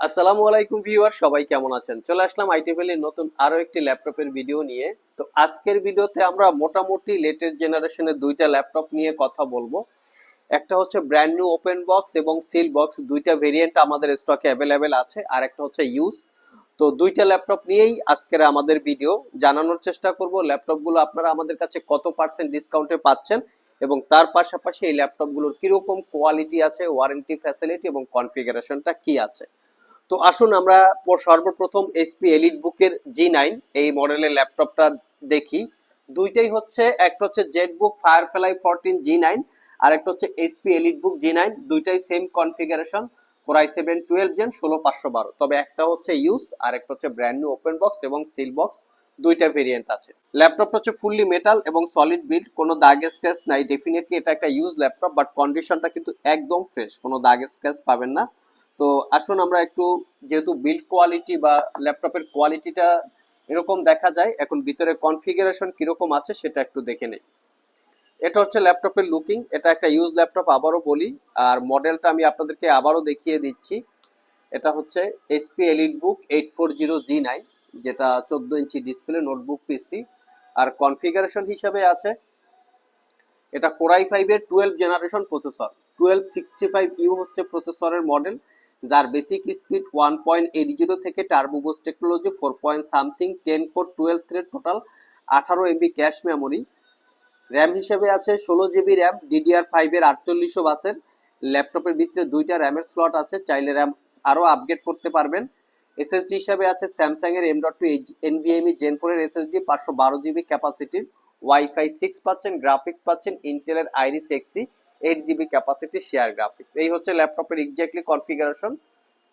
আসসালামু আলাইকুম ভিউয়ার, সবাই কেমন আছেন? চলে আসলাম আইটি ভ্যালির নতুন আরও একটি ল্যাপটপের ভিডিও নিয়ে। তো আজকের ভিডিওতে আমরা মোটামুটি লেটেস্ট জেনারেশনের দুইটা ল্যাপটপ নিয়ে কথা বলব। একটা হচ্ছে ব্র্যান্ড নিউ ওপেন বক্স এবং সিল বক্স দুইটা ভেরিয়েন্ট আমাদের স্টকে অ্যাভেলেবেল আছে, আর একটা হচ্ছে ইউজ তো দুইটা ল্যাপটপ নিয়েই আজকের আমাদের ভিডিও। জানানোর চেষ্টা করব ল্যাপটপগুলো আপনারা আমাদের কাছে কত পার্সেন্ট ডিসকাউন্টে পাচ্ছেন এবং তার পাশাপাশি এই ল্যাপটপগুলোর কীরকম কোয়ালিটি আছে ওয়ারেন্টি ফ্যাসিলিটি এবং কনফিগারেশনটা কি আছে। তো আসুন আমরা সর্বপ্রথম এসপি এলিট বুকের জি নাইন এই মডেলের ল্যাপটপটা দেখি। দুইটাই হচ্ছে, একটা হচ্ছে Z book Firefly fourteen G nine আর একটা হচ্ছে SP Elite book G nine দুইটাই same configuration core i seven twelve gen ষোলো পাঁচশো বারো। তবে একটা হচ্ছে ইউজ আর একটা হচ্ছে ব্র্যান্ড নিউ ওপেন বক্স এবং সিল বক্স দুইটা ভেরিয়েন্ট আছে। ল্যাপটপটা হচ্ছে ফুললি মেটাল এবং সলিড বিল্ড কোনো দাগ স্ক্র্যাচ নাই। ডেফিনেটলি এটা একটা ইউজ ল্যাপটপ বাট কন্ডিশনটা কিন্তু একদম ফ্রেশ কোনো দাগ স্ক্র্যাচ পাবেন না। তো আসুন আমরা একটু, যেহেতু বিল্ড কোয়ালিটি বা ল্যাপটপের কোয়ালিটিটা এরকম দেখা যায়, এখন ভিতরে কনফিগারেশন কীরকম আছে সেটা একটু দেখে নেই। এটা হচ্ছে ল্যাপটপের লুকিং এটা একটা ইউজ ল্যাপটপ আবারও বলি, আর মডেলটা আমি আপনাদেরকে আবারও দেখিয়ে দিচ্ছি। এটা হচ্ছে SP Elite book eight four zero G nine যেটা চোদ্দ ইঞ্চি ডিসপ্লে নোটবুক পিসি আর কনফিগারেশন হিসাবে আছে, এটা কোরাই ফাইভের twelve generation processor twelve sixty five U হচ্ছে প্রসেসরের মডেল যার basic speed one point eight zero থেকে turbo boost technology four point something ten core twelve thread total আঠারো এমবি ক্যাশ মেমোরি র্যাম হিসেবে আছে ষোলো জিবি র্যাম ডিডিআর ফাইভের আটচল্লিশশো বাসের। ল্যাপটপের ভিতরে দুইটা র্যামের স্লট আছে, চাইলে র্যাম আরও আপগ্রেড করতে পারবেন। এসএসডি হিসাবে আছে স্যামসাং এর M dot two NVMe gen ফোরের এসএসডি পাঁচশো বারো জিবি ক্যাপাসিটির ওয়াইফাই সিক্স পাচ্ছেন গ্রাফিক্স পাচ্ছেন ইন্টেলের Iris Xe eight GB capacity share graphics এই হচ্ছে ল্যাপটপের এক্স্যাক্টলি কনফিগারেশন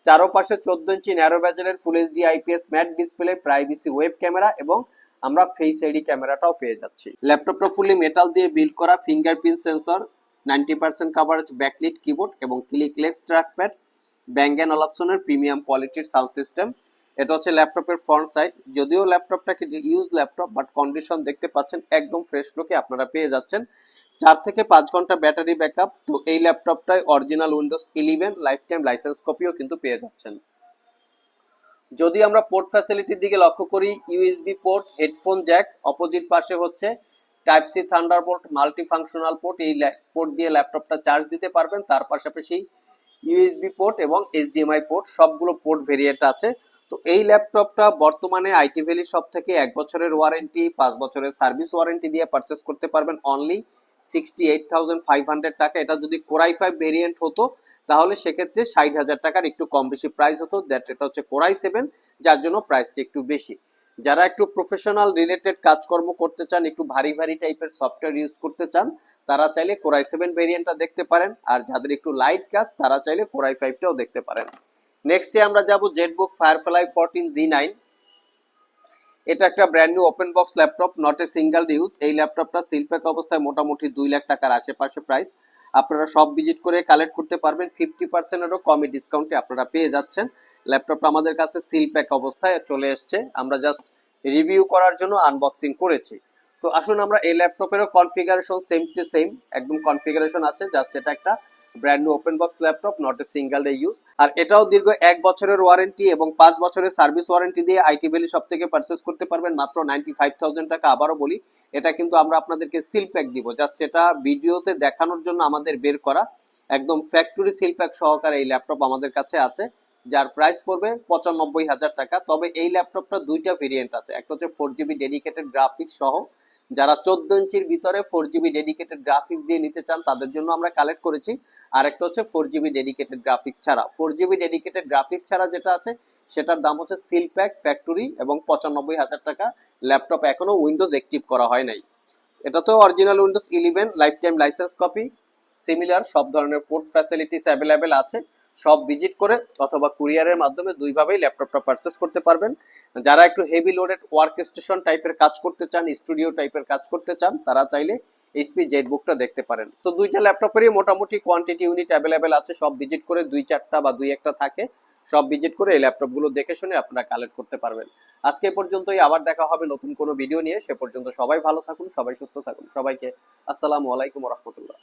চারোপাশে চোদ্দ ইঞ্চি narrow ব্যাজেলের full HD IPS matte display privacy web camera এবং আমরা ফেস আইডি ক্যামেরাটাও পেয়ে যাচ্ছি। ল্যাপটপটা ফুলি মেটাল দিয়ে বিল্ড করা fingerprint sensor ninety percent coverage backlit keyboard এবং ক্লিকলেক্স ট্র্যাকপ্যাড ব্যাঙ্গান অলাপসনের প্রিমিয়াম কোয়ালিটির সাউন্ড সিস্টেম এটা হচ্ছে ল্যাপটপের ফ্রন্ট সাইড যদিও ল্যাপটপটাকে ইউজ ল্যাপটপ বাট কন্ডিশন দেখতে পাচ্ছেন, একদম ফ্রেশ লুকে আপনারা পেয়ে যাচ্ছেন। চার থেকে পাঁচ ঘণ্টা ব্যাটারি ব্যাকআপ, তো এই ল্যাপটপটায় original Windows eleven life time license কপিও কিন্তু পেয়ে যাচ্ছেন। যদি আমরা পোর্ট ফ্যাসিলিটির দিকে লক্ষ্য করি USB port headphone jack opposite পাশে হচ্ছে type C thunderbolt multi functional port এই পোর্ট দিয়ে ল্যাপটপটা চার্জ দিতে পারবেন। তার পাশাপাশি ইউএসবি পোর্ট এবং এইচডিএমআই পোর্ট সবগুলো পোর্ট ভেরিয়েন্ট আছে। তো এই ল্যাপটপটা বর্তমানে আইটি ভ্যালি সব থেকে এক বছরের ওয়ারেন্টি পাঁচ বছরের সার্ভিস ওয়ারেন্টি দিয়ে পারচেস করতে পারবেন only sixty eight thousand five hundred টাকা। এটা যদি কোরাই ফাইভ ভেরিয়েন্ট হতো, তাহলে সেক্ষেত্রে ষাট হাজার টাকার একটু কম বেশি প্রাইস হতো। দ্যাট এটা হচ্ছে কোরাই সেভেন যার জন্য প্রাইসটা একটু বেশি। যারা একটু প্রফেশনাল রিলেটেড কাজকর্ম করতে চান, একটু ভারী ভারী টাইপের সফটওয়্যার ইউজ করতে চান, তারা চাইলে কোরাই সেভেন ভেরিয়েন্টটা দেখতে পারেন। আর যাদের একটু লাইট কাজ তারা চাইলে কোরাই ফাইভটাও দেখতে পারেন। নেক্সটে আমরা যাব Zbook Firefly fourteen G nine এটা একটা brand new open box laptop not a single use এই ল্যাপটপটা সিলপ্যাক অবস্থায় মোটামুটি দুই লাখ টাকার আশেপাশে প্রাইস আপনারা সব ভিজিট করে কালেক্ট করতে পারবেন। ফিফটি পার্সেন্টেরও কমই ডিসকাউন্টে আপনারা পেয়ে যাচ্ছেন। ল্যাপটপটা আমাদের কাছে সিল প্যাক অবস্থায় চলে এসছে। আমরা জাস্ট রিভিউ করার জন্য আনবক্সিং করেছি। তো আসুন আমরা এই ল্যাপটপেরও কনফিগারেশন সেম টু সেম একদম কনফিগারেশন আছে। জাস্ট এটা একটা brand new open box laptop not a single day use আর এটাও দীর্ঘ এক বছরের ওয়ারেন্টি এবং পাঁচ বছরের সার্ভিস ওয়ারেন্টি দিয়ে আইটি ভ্যালি সব থেকে পারচেস করতে পারবেন মাত্র নাইনটি ফাইভ থাউজেন্ড টাকা। আবারও বলি, এটা কিন্তু আমরা আপনাদেরকে সিল প্যাক দিব। জাস্ট এটা ভিডিওতে দেখানোর জন্য আমাদের বের করা। একদম ফ্যাক্টরি সিল প্যাক সহকারে এই ল্যাপটপ আমাদের কাছে আছে, যার প্রাইস পড়বে পঁচানব্বই হাজার টাকা। তবে এই ল্যাপটপটা দুইটা ভেরিয়েন্ট আছে। একটা হচ্ছে ফোর জিবি ডেডিকেটেড গ্রাফিক্স সহ। যারা চোদ্দ ইঞ্চির ভিতরে ফোর জিবি ডেডিকেটেড গ্রাফিক্স দিয়ে নিতে চান, তাদের জন্য আমরা কালেক্ট করেছি। আর একটা হচ্ছে ফোর জিবি ডেডিকেটেড গ্রাফিক্স ছাড়া। ফোর জিবি ডেডিকেটেড গ্রাফিক্স ছাড়া যেটা আছে, সেটার দাম হচ্ছে সিল প্যাক ফ্যাক্টরি এবং পঁচানব্বই হাজার টাকা। ল্যাপটপ এখনও উইন্ডোজ অ্যাক্টিভ করা হয় নাই। এটা তো original Windows eleven life time license copy similar সব ধরনের পোর্ট ফ্যাসিলিটিস অ্যাভেলেবেল আছে। সব ভিজিট করে অথবা কুরিয়ারের মাধ্যমে দুইভাবেই ল্যাপটপটা পারচেস করতে পারবেন। যারা একটু হেভি লোডেড ওয়ার্ক স্টেশন টাইপের কাজ করতে চান স্টুডিও টাইপের কাজ করতে চান, তারা চাইলে এইচপি জেটবুকটা দেখতে পারেন। সো দুইটা ল্যাপটপেরই মোটামুটি কোয়ান্টিটি ইউনিট অ্যাভেলেবেল আছে। সব ভিজিট করে দুই চারটা বা দুই একটা থাকে। সব ভিজিট করে এই ল্যাপটপগুলো দেখে শুনে আপনারা কালেক্ট করতে পারবেন। আজকে পর্যন্তই। আবার দেখা হবে নতুন কোনো ভিডিও নিয়ে। সে পর্যন্ত সবাই ভালো থাকুন, সবাই সুস্থ থাকুন। সবাইকে আসসালামু আলাইকুম রহমতুল্লাহ।